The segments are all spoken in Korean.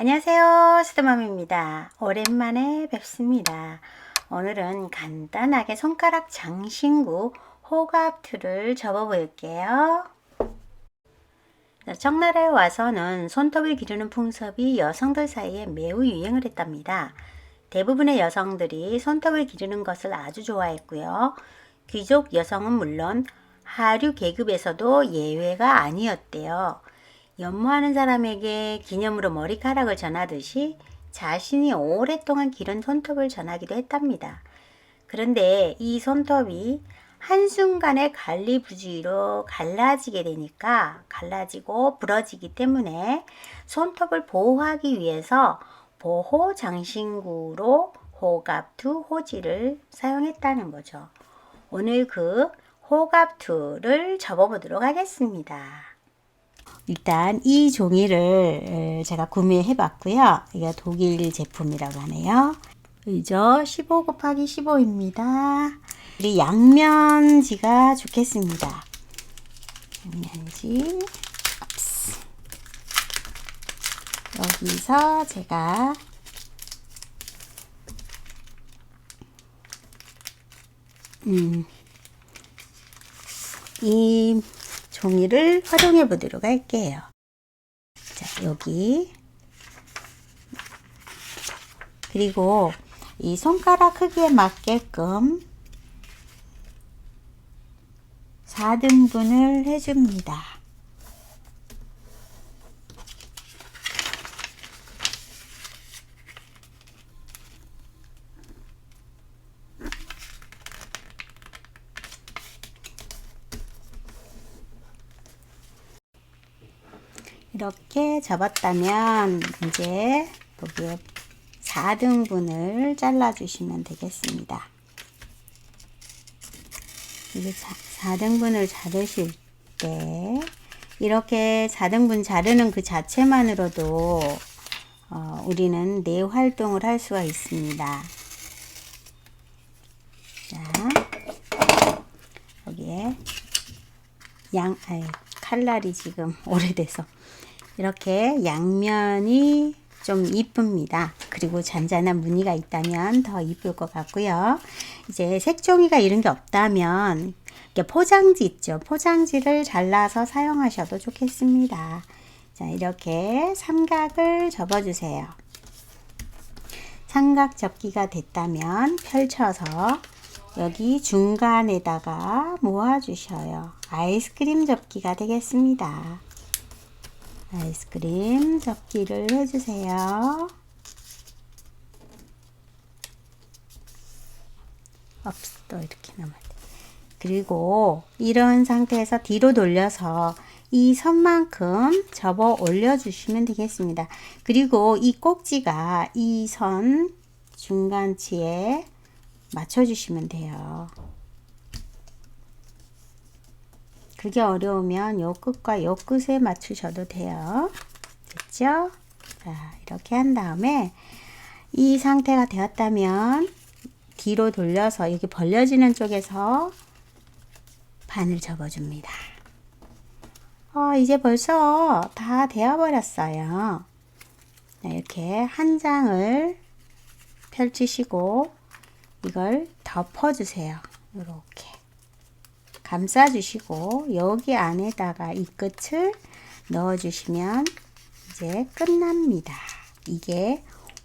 안녕하세요. 스드맘입니다. 오랜만에 뵙습니다. 오늘은 간단하게 손가락 장신구 호갑틀을 접어 볼게요. 자, 청나라에 와서는 손톱을 기르는 풍습이 여성들 사이에 매우 유행을 했답니다. 대부분의 여성들이 손톱을 기르는 것을 아주 좋아했고요. 귀족 여성은 물론 하류 계급에서도 예외가 아니었대요. 연모하는 사람에게 기념으로 머리카락을 전하듯이 자신이 오랫동안 기른 손톱을 전하기도 했답니다. 그런데 이 손톱이 한순간에 갈리부지로 갈라지게 되니까 갈라지고 부러지기 때문에 손톱을 보호하기 위해서 보호 장신구로 호갑투 호지를 사용했다는 거죠. 오늘 그 호갑투를 접어보도록 하겠습니다. 일단 이 종이를 제가 구매해 봤고요. 이게 독일 제품이라고 하네요. 이죠 15 곱하기 15입니다. 우리 양면지가 좋겠습니다. 양면지. 여기서 제가 음, 이 종이를 활용해 보도록 할게요. 자, 여기. 그리고 이 손가락 크기에 맞게끔 4등분을 해줍니다. 이렇게 접었다면 이제 여기에 4등분을 잘라 주시면 되겠습니다. 이게 4등분을 자르실 때 이렇게 4등분 자르는 그 자체만으로도 어, 우리는 내 활동을 할 수가 있습니다. 자, 여기에 양, 아유, 칼날이 지금 오래돼서 이렇게 양면이 좀 이쁩니다. 그리고 잔잔한 무늬가 있다면 더 이쁠 것 같고요. 이제 색종이가 이런 게 없다면 포장지 있죠. 포장지를 잘라서 사용하셔도 좋겠습니다. 자, 이렇게 삼각을 접어주세요. 삼각 접기가 됐다면 펼쳐서 여기 중간에다가 모아주셔요. 아이스크림 접기가 되겠습니다. 아이스크림 접기를 해주세요. 없어, 또 이렇게 남았 그리고 이런 상태에서 뒤로 돌려서 이 선만큼 접어 올려주시면 되겠습니다. 그리고 이 꼭지가 이 선 중간치에 맞춰주시면 돼요. 그게 어려우면 요 끝과 요 끝에 맞추셔도 돼요. 됐죠? 자, 이렇게 한 다음에 이 상태가 되었다면 뒤로 돌려서 여기 벌려지는 쪽에서 반을 접어줍니다. 어, 이제 벌써 다 되어버렸어요. 이렇게 한 장을 펼치시고 이걸 덮어주세요. 이렇게 감싸주시고 여기 안에다가 이 끝을 넣어주시면 이제 끝납니다. 이게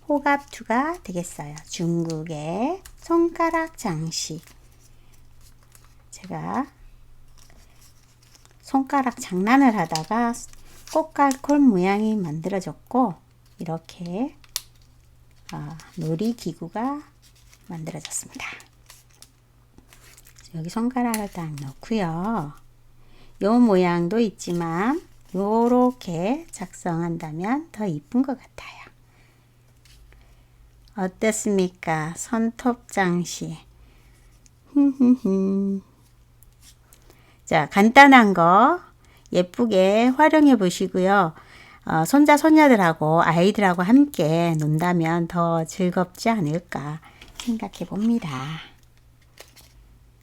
호갑투가 되겠어요. 중국의 손가락 장식. 제가 손가락 장난을 하다가 꽃갈콘 모양이 만들어졌고 이렇게 어, 놀이기구가 만들어졌습니다. 여기 손가락을 딱 넣고요. 요 모양도 있지만 요렇게 작성한다면 더 이쁜 것 같아요. 어떻습니까? 손톱 장식. 자, 간단한 거 예쁘게 활용해 보시고요. 어, 손자, 손녀들하고 아이들하고 함께 논다면 더 즐겁지 않을까 생각해 봅니다.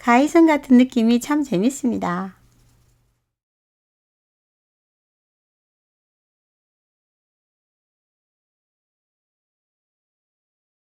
가이슨 같은 느낌이 참 재밌습니다.